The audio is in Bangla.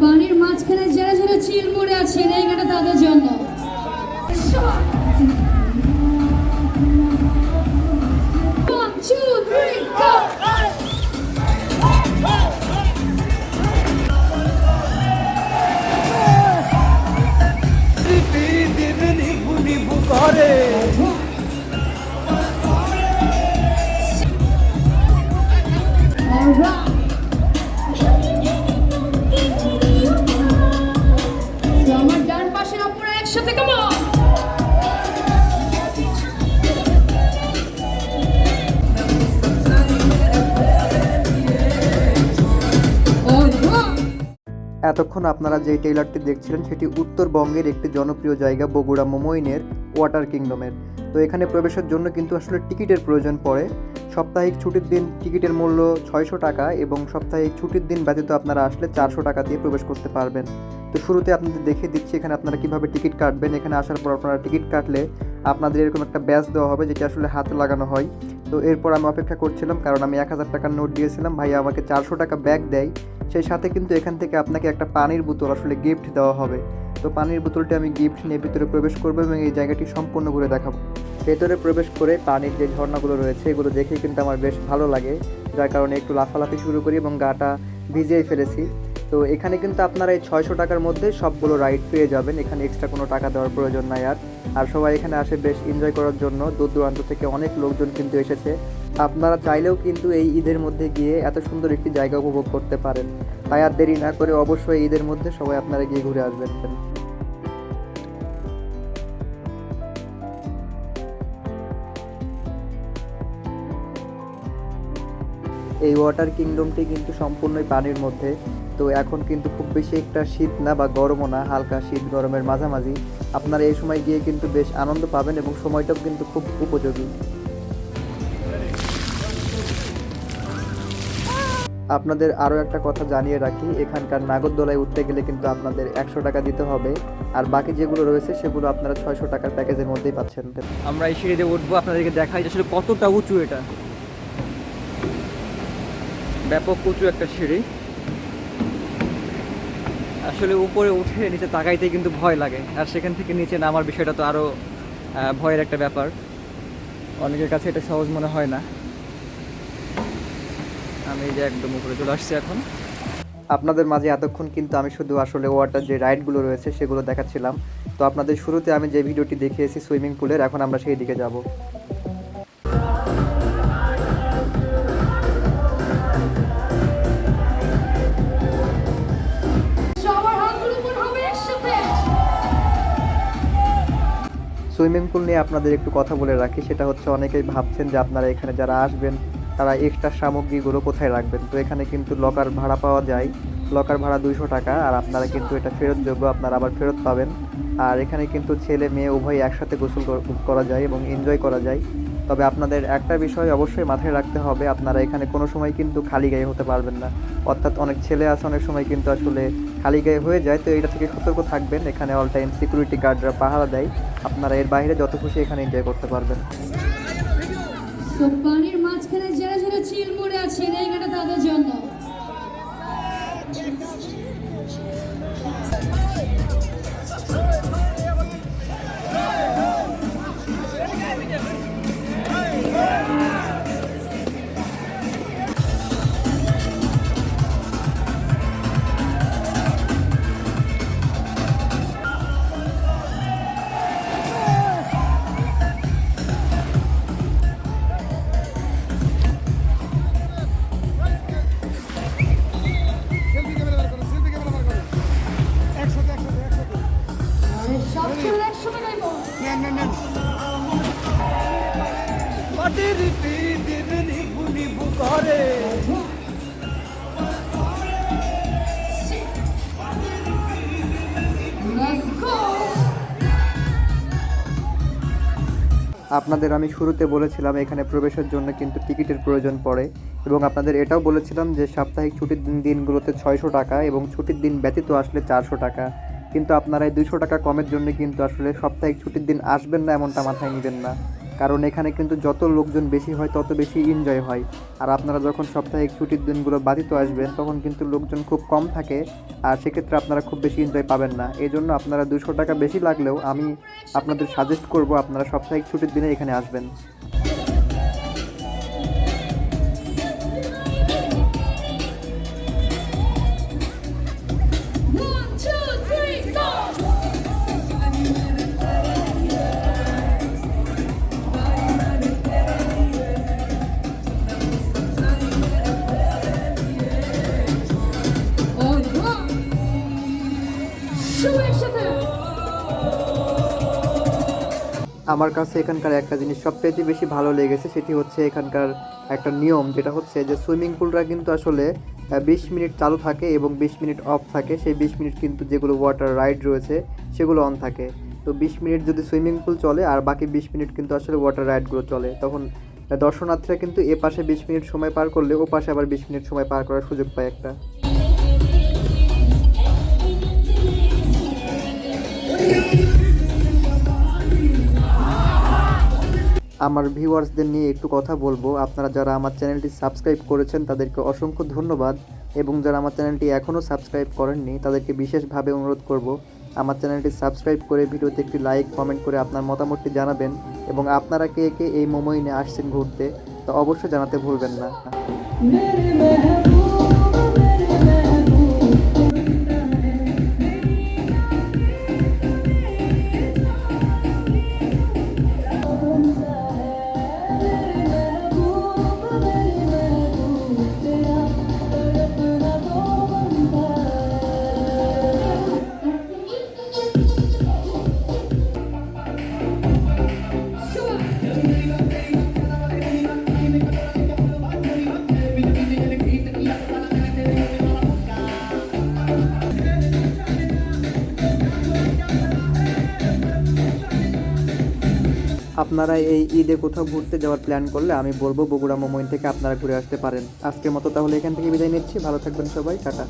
পানির মাঝখানে যারা যারা চিল পড়ে আছেন এই তাদের এতক্ষণ আপনারা যে ট্রেলারটি দেখছিলেন, সেটি উত্তরবঙ্গের একটি জনপ্রিয় জায়গা, বগুড়া মোমোইনের ওয়াটার কিংডমের তো এখানে প্রবেশের জন্য কিন্তু আসলে টিকিটের প্রয়োজন পড়ে। সাপ্তাহিক ছুটির দিন টিকিটের মূল্য ছয়শো টাকা এবং সাপ্তাহিক ছুটির দিন ব্যতীত আপনারা আসলে চারশো টাকা দিয়ে প্রবেশ করতে পারবেন। তো শুরুতে আপনাদের দেখিয়ে দিচ্ছি এখানে আপনারা কীভাবে টিকিট কাটবেন। এখানে আসার পর আপনারা টিকিট কাটলে আপনাদের এরকম একটা ব্যাচ দেওয়া হবে, যেটা আসলে হাতে লাগানো হয়। তো এরপর আমি অপেক্ষা করছিলাম, কারণ আমি এক হাজার টাকার নোট দিয়েছিলাম, ভাই আমাকে চারশো টাকা ব্যাগ দেয়, সেই সাথে কিন্তু এখান থেকে আপনাকে একটা পানির বোতল আসলে গিফট দেওয়া হবে। তো পানির বোতলটি আমি গিফট নিয়ে ভিতরে প্রবেশ করব এবং এই জায়গাটি সম্পূর্ণ ঘুরে দেখাবো। ভেতরে প্রবেশ করে পানির যে ঝর্ণাগুলো রয়েছে, এগুলো দেখে কিন্তু আমার বেশ ভালো লাগে। যার কারণে একটু লাফালাফি শুরু করি এবং গাটা ভিজিয়ে ফেলেছি। তো এখানে কিন্তু আপনারা এই ছয়শো টাকার মধ্যে সবগুলো রাইড পেয়ে যাবেন। এখানে এক্সট্রা কোনো টাকা দেওয়ার প্রয়োজন নাই আর। আর সবাই এখানে আসে বেশ এনজয় করার জন্য। দূর দূরান্ত থেকে অনেক লোকজন কিন্তু এসেছে। আপনারা চাইলেও কিন্তু এই ঈদের মধ্যে গিয়ে এত সুন্দর একটি জায়গা উপভোগ করতে পারেন। তাই আর দেরি না করে অবশ্যই ঈদের মধ্যে সবাই আপনারা গিয়ে ঘুরে আসবেন এই ওয়াটার কিংডমটি কিন্তু সম্পূর্ণই পানির মধ্যে। তো এখন কিন্তু খুব বেশি একটা শীত না বা গরমও না, হালকা শীত গরমের মাঝামাঝি। আপনারা এই সময় গিয়ে কিন্তু বেশ আনন্দ পাবেন এবং সময়টাও কিন্তু খুব উপযোগী। আপনাদের আরও একটা কথা জানিয়ে রাখি, এখানকার নাগরদোলায় উঠতে গেলে কিন্তু আপনাদের একশো টাকা দিতে হবে। আর বাকি যেগুলো রয়েছে সেগুলো আপনারা ছয়শো টাকার প্যাকেজের মধ্যেই পাচ্ছেন। আমরা এই সিঁড়িতে উঠবো, আপনাদেরকে দেখাই আসলে কতটা উঁচু এটা। ব্যাপক উঁচু একটা সিঁড়ি। আসলে উপরে উঠে নিচে তাকাইতে কিন্তু ভয় লাগে। আর সেখান থেকে নিচে নামার বিষয়টা তো আরও ভয়ের একটা ব্যাপার। অনেকের কাছে এটা সহজ মনে হয় না। আমি যে একদম উপরে চলে আসছি এখন। আপনাদের মাঝে এতক্ষণ কিন্তু আমি শুধু আসলে ওয়াটার যে রাইডগুলো রয়েছে সেগুলো দেখাচ্ছিলাম। তো আপনাদের শুরুতে আমি যে ভিডিওটি দেখিয়েছি সুইমিং পুলের এখন আমরা সেই দিকে যাব। সুইমিং পুল নিয়ে আপনাদের একটু কথা বলে রাখি, সেটা হচ্ছে অনেকেই ভাবছেন যে আপনারা এখানে যারা আসবেন, তারা এক্সট্রা সামগ্রীগুলো কোথায় রাখবেন? তো এখানে কিন্তু লকার ভাড়া পাওয়া যায়। লকার ভাড়া দুইশো টাকা, আর আপনারা কিন্তু এটা ফেরত যোগ্য আপনারা আবার ফেরত পাবেন। আর এখানে কিন্তু ছেলে, মেয়ে উভয় একসাথে গোসল করা যায় এবং এনজয় করা যায়। তবে আপনাদের একটা বিষয় অবশ্যই মাথায় রাখতে হবে, আপনারা এখানে কোনো সময় কিন্তু খালি গায়ে হতে পারবেন না। অর্থাৎ অনেক ছেলে আছে, অনেক সময় কিন্তু আসলে খালি গায়ে হয়ে যায়, তো এটা থেকে সতর্ক থাকবেন। এখানে অল টাইম সিকিউরিটি গার্ডরা পাহারা দেয়, আপনারা এর বাইরে যত খুশি এখানে এনজয় করতে পারবেন। পানির মাঝখানে যারা যারা চিল আছেন এই তাদের জন্য। আপনাদের আমি শুরুতে বলেছিলাম এখানে প্রবেশের জন্য কিন্তু টিকিটের প্রয়োজন পড়ে এবং আপনাদের এটাও বলেছিলাম যে সাপ্তাহিক ছুটির দিন দিনগুলোতে ছয়শো টাকা এবং ছুটির দিন ব্যতীত আসলে চারশো টাকা। কিন্তু আপনারা এই দুশো টাকা কমের জন্য কিন্তু আসলে সাপ্তাহিক ছুটির দিন আসবেন না এমনটা মাথায় নেবেন না। কারণ এখানে কিন্তু যত লোকজন বেশি হয়, তত বেশি এনজয় হয়। আর আপনারা যখন সাপ্তাহিক ছুটির দিনগুলো বাধিত আসবেন, তখন কিন্তু লোকজন খুব কম থাকে আর সেক্ষেত্রে আপনারা খুব বেশি এনজয় পাবেন না। এই জন্য আপনারা দুশো টাকা বেশি লাগলেও আমি আপনাদের সাজেস্ট করব আপনারা সাপ্তাহিক ছুটির দিনে এখানে আসবেন। আমার কাছে এখানকার একটা জিনিস সবচেয়ে বেশি ভালো লেগেছে সেটি হচ্ছে এখানকার একটা নিয়ম, যেটা হচ্ছে যে সুইমিং পুলটা কিন্তু আসলে বিশ মিনিট চালু থাকে এবং বিশ মিনিট অফ থাকে। সেই বিশ মিনিট কিন্তু যেগুলো ওয়াটার রাইড রয়েছে, সেগুলো অন থাকে। তো বিশ মিনিট যদি সুইমিং পুল চলে আর বাকি বিশ মিনিট কিন্তু আসলে ওয়াটার রাইডগুলো চলে। তখন দর্শনার্থীরা কিন্তু এ পাশে বিশ মিনিট সময় পার করলে ও পাশে আবার বিশ মিনিট সময় পার করার সুযোগ পায় একটা। আমার ভিউয়ার্সদের নিয়ে একটু কথা বলব। আপনারা যারা আমার চ্যানেলটি সাবস্ক্রাইব করেছেন, তাদেরকে অসংখ্য ধন্যবাদ। এবং যারা আমার চ্যানেলটি এখনও সাবস্ক্রাইব করেননি, তাদেরকে বিশেষভাবে অনুরোধ করব, আমার চ্যানেলটি সাবস্ক্রাইব করে ভিডিওতে একটি লাইক, কমেন্ট করে আপনার মতামতটি জানাবেন। এবং আপনারা কে কে এই মোমোইনে আসছেন ঘুরতে, তা অবশ্যই জানাতে ভুলবেন না। আপনারা এই ঈদে কোথাও ঘুরতে যাওয়ার প্ল্যান করলে আমি বলব বগুড়া মোমইন থেকে আপনারা ঘুরে আসতে পারেন। আজকের মতো তাহলে এখান থেকে বিদায় নিচ্ছি। ভালো থাকবেন সবাই। টাটা।